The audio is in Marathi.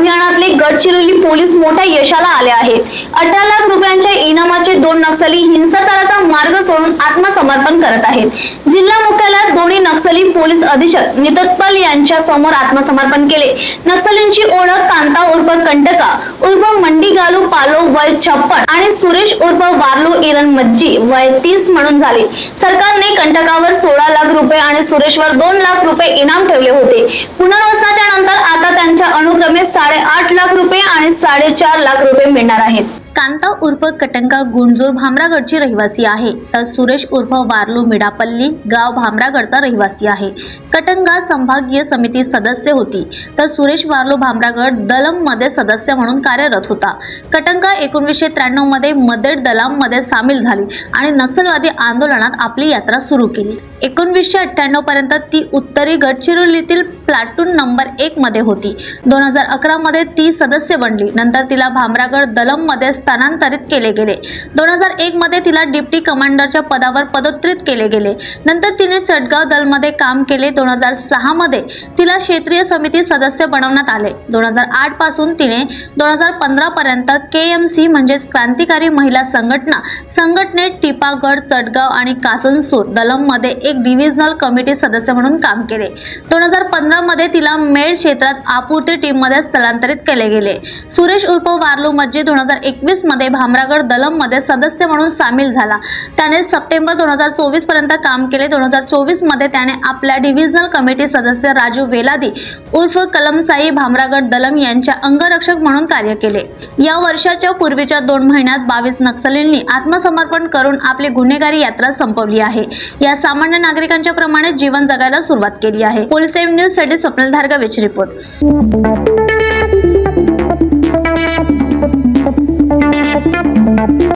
अभियानातले गडचिरोली पोलीस मोठ्या यशाला आले आहेत. अठरा लाख रुपयांच्या इनामाचे दोन नक्षली हिंसाचाराचा मार्ग सोडून आत्मसमर्पण करत आहेत. जिल्हा मुख्यालयात दोन्ही नक्षली पोलीस अधीक्षक नितत्पल यांच्या समोर आत्मसमर्पण केले. नक्षलींची ओळख कांता उर्फ कंटका उर्फ मंडी गालू पालो वय छप्पन आणि सुरेश उर्फ वारलू इरण मज्जी वय तीस म्हणून झाले. सरकारने कंटकावर सोळा लाख रुपये आणि सुरेशवर दोन लाख रुपये इनाम ठेवले होते. पुनर्वसनाच्या नंतर आता त्यांच्या अनुक्रमे साडेआठ लाख रुपये आणि साडेचार लाख रुपये मिळणार आहेत. कांता उर्फ कटंका गुंजूर भामरागडची रहिवासी आहे. तर सुरेश उर्फ वारलू मिडापल्ली गाव भामरागडचा रहिवासी आहे. कटंगा संभागीय समिती सदस्य होती. तर सुरेश वारलू भामरागड दलममध्ये सदस्य म्हणून कार्यरत होता. कटंगा एकोणीसशे त्र्याण्णवमध्ये मदेड दलाममध्ये सामील झाली आणि नक्षलवादी आंदोलनात आपली यात्रा सुरू केली. एकोणवीसशे अठ्ठ्याण्णवपर्यंत ती उत्तरी गडचिरोलीतील प्लाटून नंबर एक मध्ये होती. दोन हजार अकरा मध्ये ती सदस्य बनली. नंतर तिला भामरागड दलममध्ये स्थानांतरित केले गेले. दोन हजार एक मध्ये तिला डिप्टी कमांडरच्या पदावर पदोत्तरित केले गेले. नंतर तिने चटगाव दलमध्ये काम केले. दोन हजार सहा मध्ये तिला क्षेत्रीय समिती सदस्य बनवण्यात आले. दोन हजार आठपासून तिने दोन हजार पंधरा पर्यंत के एम सी म्हणजेच क्रांतिकारी महिला संघटना संघटनेत टिपागड चटगाव आणि कासनसूर दलममध्ये एक डिव्हिजनल कमिटी सदस्य म्हणून काम केले. दोन हजार पंधरा मध्ये तिला मेड क्षेत्रात आपूर्ती टीममध्ये स्थलांतरित केले गेले. सुरेश उर्फ वारलू मज्जी दोन हजार एकवीसमध्ये भामरागड दलममध्ये सदस्य म्हणून सामील झाला. त्याने सप्टेंबर दोन हजार चोवीसपर्यंत काम केले. दोन हजार चोवीसमध्ये त्याने आपल्या डिव्हिजनल कमिटी सदस्य राजू वेलादी उर्फ कलमसाई भामरागड दलम यांच्या अंगरक्षक म्हणून कार्य केले. या वर्षाच्या पूर्वीच्या दोन महिन्यात बावीस नक्सलींनी आत्मसमर्पण करून आपली गुन्हेगारी यात्रा संपवली आहे. या सामान्य नागरिकांच्या प्रमाणे जीवन जगायला सुरुवात केली आहे. पोलीस टाइम न्यूजसाठी स्वप्नील धारगा विच रिपोर्ट.